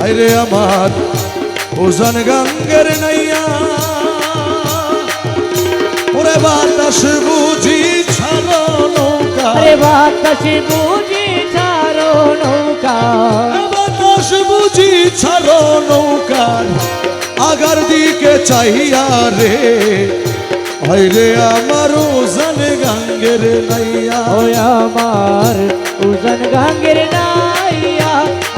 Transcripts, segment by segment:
হাইরে আমার ওজন গঙ্গের নাইয়া ওরে বাতাস বুঝি ছাড়ো নৌকা। আরে বাতাসে বুঝি ছাড়ো নৌকা। বাতাস বুঝি ছাড়ো নৌকার আগার দিকে চাইয়া রে। হাইরে আমার ওজন গঙ্গের নাইয়া ওই আমার উজন গাঙ্গের নাইয়া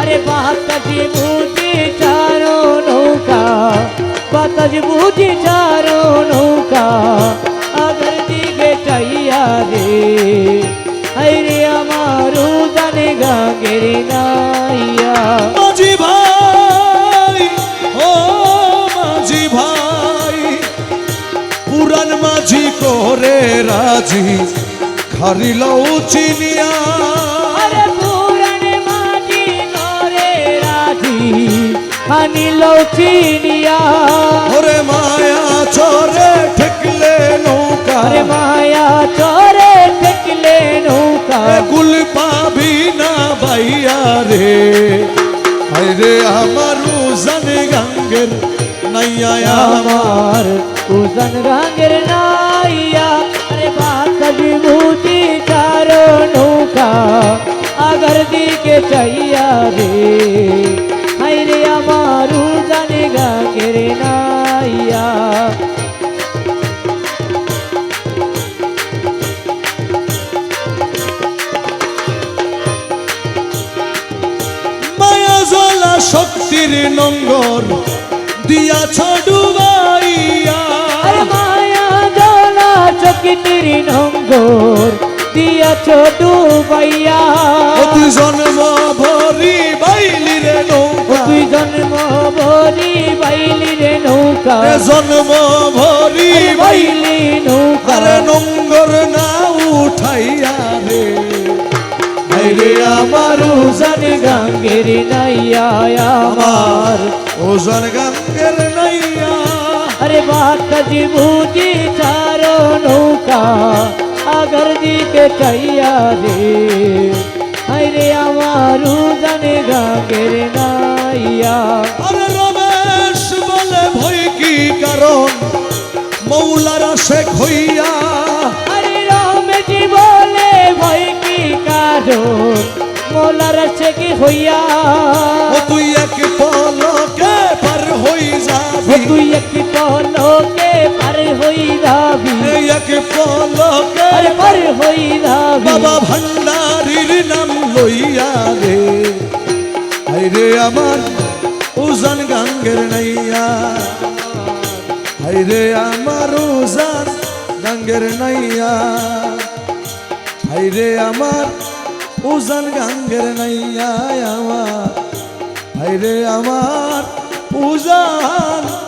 আরে বাতাসে বুঝি ছাড়ো নৌকা, বাতাস বুঝি ছাড়ো নৌকা, আগর দিকে চাইয়া রে আরে আমার উজন গাঙ্গের নাইয়া। মাঝি ভাই, ও মাঝি ভাই পুরান মাঝি করে রাজি, খারিলাও চিনিয়া চিনিয়া ওরে মায়া চরে ঠেকলে নৌকা আরে মায়া চরে ঠেকলে নৌকা গুল পাবি না বাইয়া রে আরে আমার উজান গঙ্গের নাইয়া আমার আমার উজন রঙের নাইয়া আরে বাতাস বুঝি চারো নৌকা আগর দিকে চাইয়া রে হাইরে আমার উজন গাঙ্গের নাইয়া মায়া জলা শক্তির নঙ্গর দিয়াছ ডুবাইয়া। মায়া জলা চকিটির নঙ্গর দিয়াছ ডুবাইয়া। ও জন্ম ভরি বাইলি রে তুই জন্ম ভরি বাইলি রে নৌকা। জন্ম ভরি বাইলি নৌকা। আরে নঙ্গর না উঠাইয়া রে। হাইরে আমার উজান গাঙ্গের নাইয়া আমার। ওজন গঙ্গের নাইয়া। আরে বাতাজি বুঝি চারো নৌকা আগর দিকে চাইয়া রে। শেখ হইয়া। আরে রামজি বলে ভয় কি কারণ? মোলার কি হইয়া? ও তুই এক পলকে পার হই যাবি। তুই একটি পলকে পার হই যাবি। এক পলকে আরে পার হই যাবি। বাবা ভান্ডারির নাম লইয়া রে। হাইরে আমার উজান গাঙ্গের নাইয়া। হাইরে আমার উজান গাঙ্গের নাইয়া। হাইরে আমার উজান গাঙ্গের নাইয়া আমার। হাইরে আমার উজান